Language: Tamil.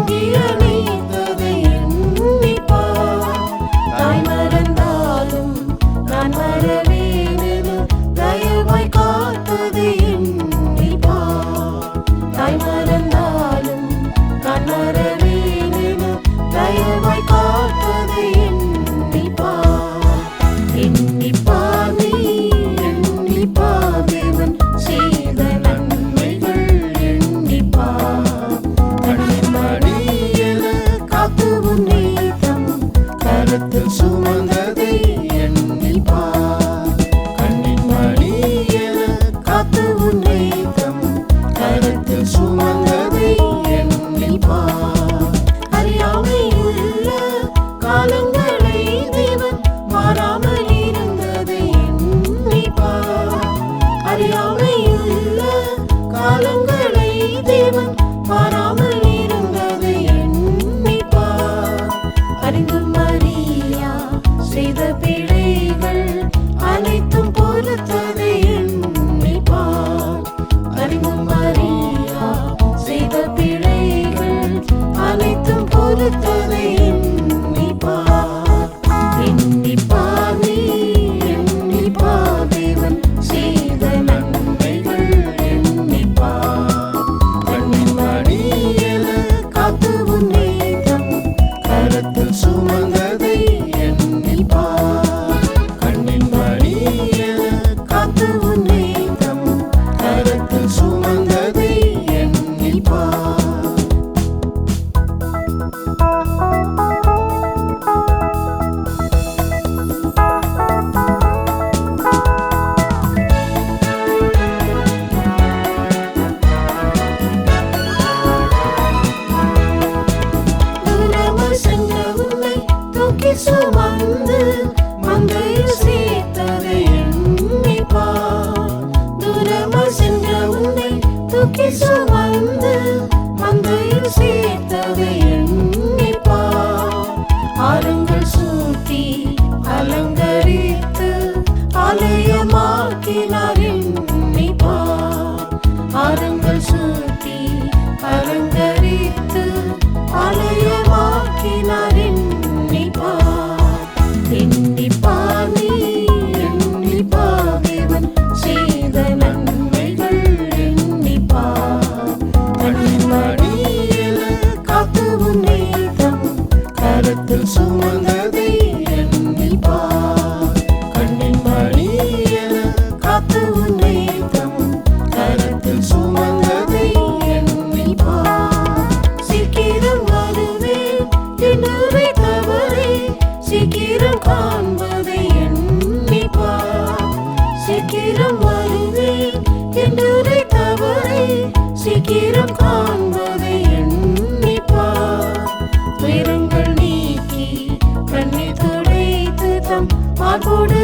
你。கரங்கள் சுமந்ததை எண்ணிப்பார் கண்ணின் மணி என காத்து உன்னை தம் கரத்தில் சுமந்ததை எண்ணிப்பார் அறியாமை உள்ள காலங்களை தேவன் மாறாமல் consuman de todo. மார்போடு